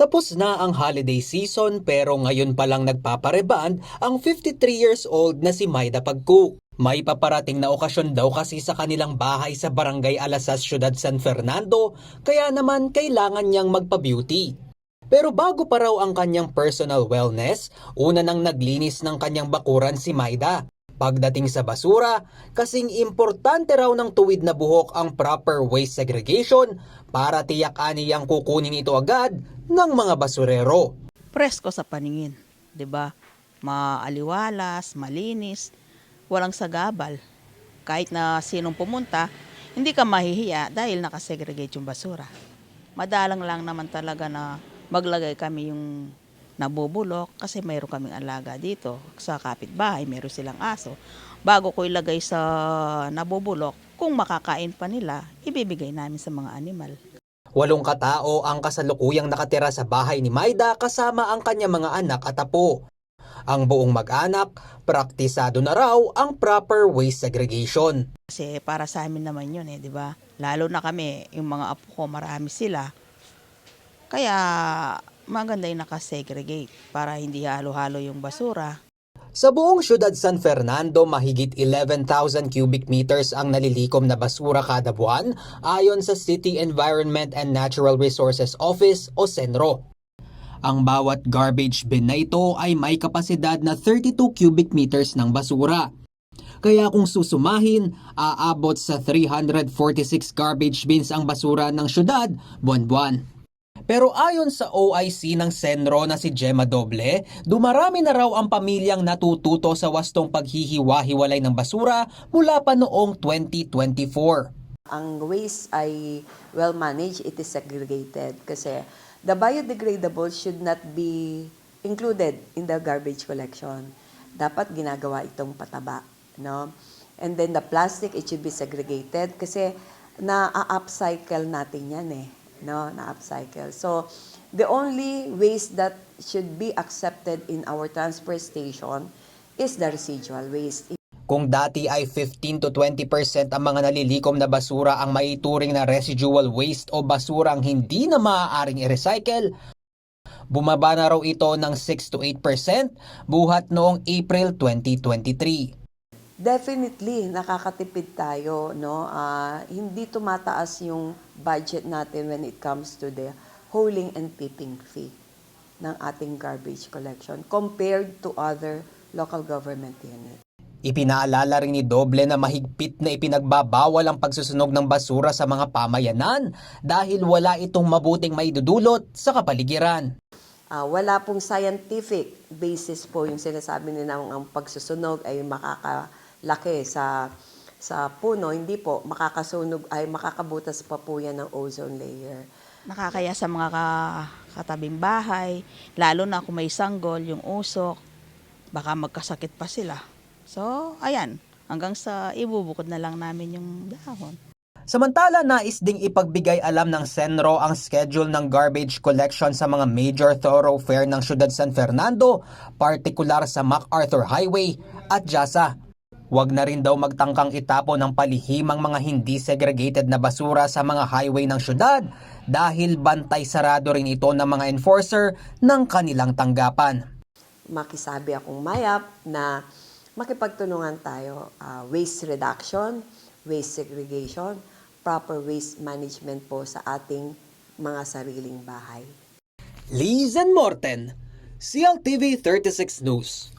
Tapos na ang holiday season pero ngayon pa lang nagpapareband ang 53 years old na si Maida Pagcook. May paparating na okasyon daw kasi sa kanilang bahay sa Barangay Alasas, Ciudad San Fernando, kaya naman kailangan niyang magpa-beauty. Pero bago pa raw ang kanyang personal wellness, una nang naglinis ng kanyang bakuran si Maida. Pagdating sa basura, kasing importante raw ng tuwid na buhok ang proper waste segregation para tiyak aniyang kukunin ito agad ng mga basurero. presko sa paningin, 'di ba? Maaliwalas, malinis, walang sagabal. Kahit na sinong pumunta, hindi ka mahihiya dahil nakasegregate yung basura. Madalang lang naman talaga na maglagay kami yung nabubulok kasi mayroon kaming alaga dito sa kapitbahay, mayroon silang aso. Bago ko ilagay sa nabubulok, kung makakain pa nila, ibibigay namin sa mga animal. Walong katao ang kasalukuyang nakatira sa bahay ni Maida kasama ang kanyang mga anak at apo. Ang buong mag-anak, praktisado na raw ang proper waste segregation. Kasi para sa amin naman yun eh, di ba? Lalo na kami, yung mga apo ko, marami sila. Kaya maganda yung nakasegregate para hindi halo-halo yung basura. Sa buong siyudad San Fernando, mahigit 11,000 cubic meters ang nalilikom na basura kada buwan ayon sa City Environment and Natural Resources Office o CENRO. Ang bawat garbage bin na ito ay may kapasidad na 32 cubic meters ng basura. Kaya kung susumahin, aabot sa 346 garbage bins ang basura ng syudad buwan-buwan. Pero ayon sa OIC ng Senro na si Gemma Doble, dumarami na raw ang pamilyang natututo sa wastong paghihiwa-hiwalay ng basura mula pa noong 2024. ang waste ay well managed, it is segregated kasi the biodegradable should not be included in the garbage collection. Dapat ginagawa itong pataba, no? And then the plastic, it should be segregated kasi na-upcycle natin yan eh, no? Na-upcycle. So, the only waste that should be accepted in our transfer station is the residual waste. Kung dati ay 15 to 20% ang mga nalilikom na basura ang maituring na residual waste o basurang hindi na maaaring i-recycle, bumaba na raw ito ng 6 to 8% buhat noong April 2023. Definitely, nakakatipid tayo, no? Ah, hindi tumataas yung budget natin when it comes to the hauling and tipping fee ng ating garbage collection compared to other local government units. Ipinaalala rin ni Doble na mahigpit na ipinagbabawal ang pagsusunog ng basura sa mga pamayanan dahil wala itong mabuting maidudulot sa kapaligiran. Ah, wala pong scientific basis po yung sinasabi nila ang pagsusunog ay makakalaki sa sa puno, hindi po makakasunog ay makakabutas pa po yan ng ozone layer. Nakakaya sa mga ka- katabing bahay, lalo na kung may sanggol, yung usok, baka magkasakit pa sila. So, ayan, hanggang sa ibubukod na lang namin yung dahon. Samantala, nais ding ipagbigay alam ng Senro ang schedule ng garbage collection sa mga major thoroughfare ng siyudad San Fernando, partikular sa MacArthur Highway at Jasa. Huwag na rin daw magtangkang itapo ng palihimang mga hindi segregated na basura sa mga highway ng syudad dahil bantay sarado rin ito ng mga enforcer ng kanilang tanggapan. makisabi akong mayap na makipagtulungan tayo ah, waste reduction, waste segregation, proper waste management po sa ating mga sariling bahay. Liz and Morten, CLTV 36 News.